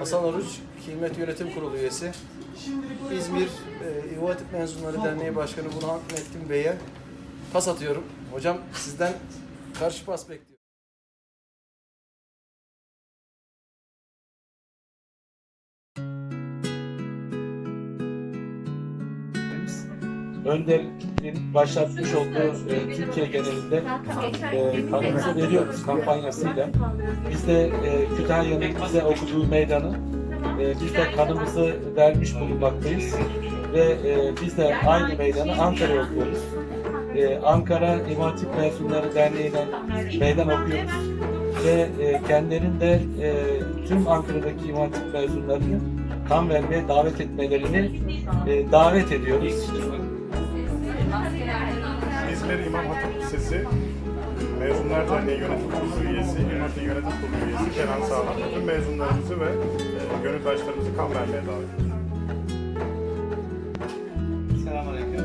Hasan Oruç, Kıymet Yönetim Kurulu üyesi. İzmir e, Hatip Mezunları Derneği Başkanı Burhan Metkin Bey'e pas atıyorum. Hocam sizden karşı pas bekliyorum. Önder'in başlatmış olduğu e, Türkiye genelinde e, kanımızı veriyoruz kampanyasıyla. Biz de e, Kütahya'nın bize okuduğu meydanı e, biz de kanımızı vermiş bulunmaktayız. Ve e, biz de aynı meydanı Ankara'ya okuyoruz. E, Ankara İmam Mezunları Derneği'ne meydan okuyoruz. Ve e, kendilerinin de e, tüm Ankara'daki İmam Hatip mezunlarını kan vermeye davet etmelerini e, davet ediyoruz. İzmir İmam Hatip Lisesi Mezunlar Derneği Yönetim Kurulu üyesi, İmam Hatip Yönetim Kurulu üyesi Kenan Sağlam. Bütün mezunlarımızı ve gönüldaşlarımızı kan vermeye davet ediyoruz. Selamünaleyküm.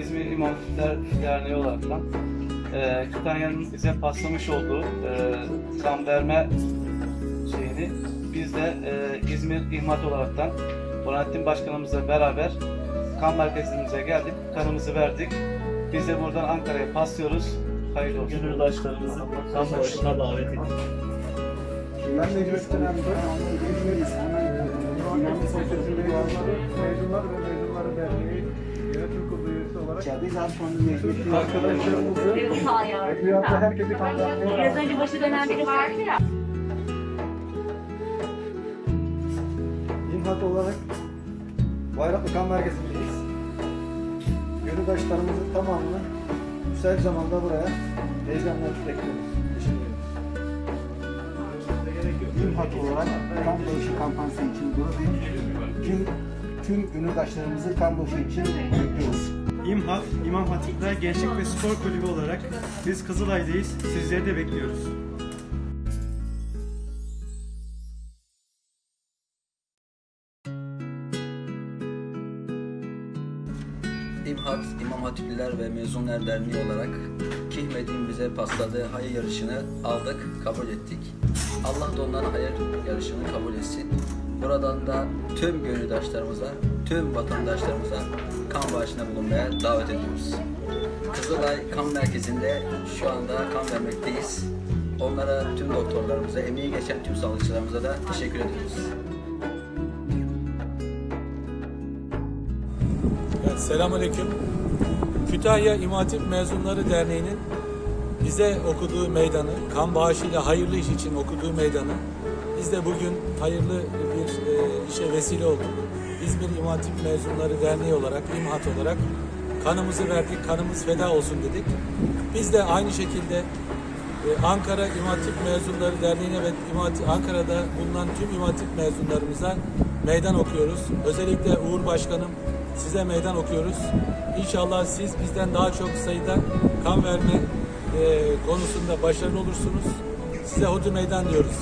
İzmir İmam Hatipler Derneği olaraktan e, Kütahya'nın bize paslamış olduğu e, kan verme şeyini biz de e, İzmir İhmat olaraktan Burhanettin Başkanımızla beraber kan merkezimize geldik, kanımızı verdik. Biz de buradan Ankara'ya paslıyoruz. Hayırlı olsun. Gönüldaşlarımızı kan başına davet ediyoruz. Ben Necmet Dönem'de İzmir İmam Sosyetesi Mezunları, Mezunlar ve Mezunları Derneği Yönetim Kurulu üyesi olarak arkadaşlarımızı dünyada herkesi Biraz kandırmaya önce başı dönen biri vardı ya. İmhat olarak Bayraklı Kan Merkezi'ndeyiz. Gönüldaşlarımızın tamamını müsait zamanda buraya heyecanla bekliyoruz. Ederim. İmhat olarak kan bağışı kampanyası için buradayım. Tüm, tüm gönüldaşlarımızı kan bağışı için bekliyoruz. İmhat, İmam Hatipler Gençlik ve Spor Kulübü olarak biz Kızılay'dayız. Sizleri de bekliyoruz. İmhat, İmam Hatipliler ve Mezunlar Derneği olarak Kihmet'in bize pasladığı hayır yarışını aldık, kabul ettik. Allah da onların hayır yarışını kabul etsin. Buradan da tüm gönüldaşlarımıza, tüm vatandaşlarımıza kan bağışına bulunmaya davet ediyoruz. Kızılay Kan Merkezi'nde şu anda kan vermekteyiz. Onlara, tüm doktorlarımıza, emeği geçen tüm sağlıkçılarımıza da teşekkür ediyoruz. Selamünaleyküm. Kütahya İmam Hatip Mezunları Derneği'nin bize okuduğu meydanı, kan bağışıyla hayırlı iş için okuduğu meydanı, biz de bugün hayırlı bir e, işe vesile olduk. İzmir İmam Hatip Mezunları Derneği olarak, İmhat olarak kanımızı verdik, kanımız feda olsun dedik. Biz de aynı şekilde e, Ankara İmam Hatip Mezunları Derneği'ne ve İmam Hatip- Ankara'da bulunan tüm İmam Hatip mezunlarımıza meydan okuyoruz. Özellikle Uğur Başkanım size meydan okuyoruz. İnşallah siz bizden daha çok sayıda kan verme e, konusunda başarılı olursunuz. Size hodu meydan diyoruz.